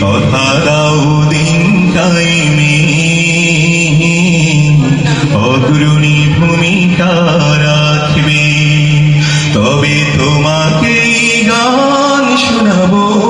কথা দাও দিন টাইমে অগ্রণী ভূমিকা রাখবে। তবে তোমাকে গান শোনাবো।